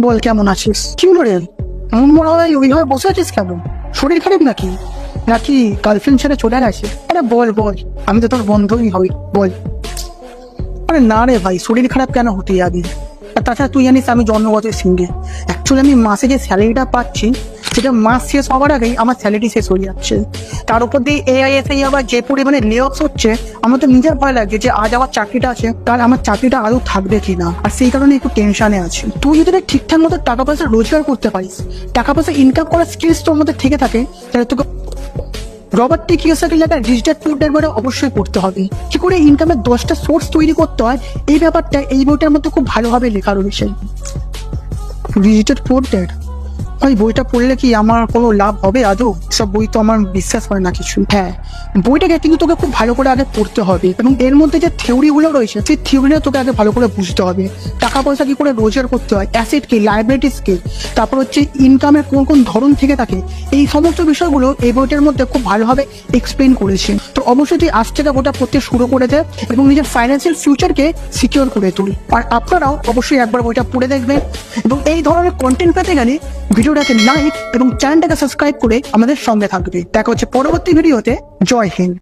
বল কেমন আছিস? কি হলো রে? এমন মনে হয় ওইভাবে বসে আছিস কেন? শরীর খারাপ নাকি? নাকি গার্লফ্রেন্ড ছেড়ে চলে গেছে? আরে বল বল। আমি তো তোর বন্ধুই হই, বল। আরে না রে ভাই, শরীর খারাপ কেন হতে যাবি? আর তাছাড়া তুই জানিস আমি জন্মগত সিঙ্গে অ্যাকচুয়ালি আমি মাসে যে স্যালারিটা পাচ্ছি সেটা মাস শেষ হওয়ার আগেই আমার স্যালারি শেষ হয়ে যাচ্ছে। তার উপর দিয়ে এআইএসআই আবার যে পরিমাণে লেঅফ হচ্ছে, আমার তো নিজের ভয় লাগছে যে আজ আমার চাকরিটা আছে কাল আমার চাকরিটা আদৌ থাকবে কিনা? আর সেই কারণে একটু টেনশনে আছে। তুই যদি না ঠিকঠাক মতো টাকা পয়সা রোজগার করতে পারিস, টাকা পয়সা ইনকাম করার স্কিলস তোর মধ্যে থেকে থাকে, তাহলে তোকে রবার্ট টি কিওসাকি লেখা ডিজিটাল টুডের বইটা অবশ্যই পড়তে হবে। কি করে ইনকামের দশটা সোর্স তৈরি করতে হয়, এই ব্যাপারটা এই বইটার মধ্যে খুব ভালোভাবে লেখা রয়েছে। ডিজিটাল টুডের ভাই বইটা পড়লে কি আমার কোনো লাভ হবে আদৌ? সব বই তো আমার বিশ্বাস হয় না কিছু। হ্যাঁ বইটাকে কিন্তু তোকে খুব ভালো করে আগে পড়তে হবে এবং এর মধ্যে যে থিওরিগুলো রয়েছে, সেই থিওরিটা তোকে আগে ভালো করে বুঝতে হবে। টাকা পয়সা কি করে রোজগার করতে হয় অ্যাসেট কি লাইব্রেরিটিস কি, তারপর হচ্ছে ইনকামের কোন কোন ধরন থেকে থাকে, এই সমস্ত বিষয়গুলো এই বইটার মধ্যে খুব ভালোভাবে এক্সপ্লেন করেছে। তো অবশ্যই তুই আজ থেকে বইটা পড়তে শুরু করে দে এবং নিজের ফাইন্যান্সিয়াল ফিউচারকে সিকিউর করে তুল। আর আপনারাও অবশ্যই একবার বইটা পড়ে দেখবেন এবং এই ধরনের কন্টেন্ট পেতে গেলে ভিডিওটাকে লাইক এবং চ্যানেলটাকে সাবস্ক্রাইব করে আমাদের সঙ্গে থাকবে। দেখা হচ্ছে পরবর্তী ভিডিওতে। জয় হিন্দ।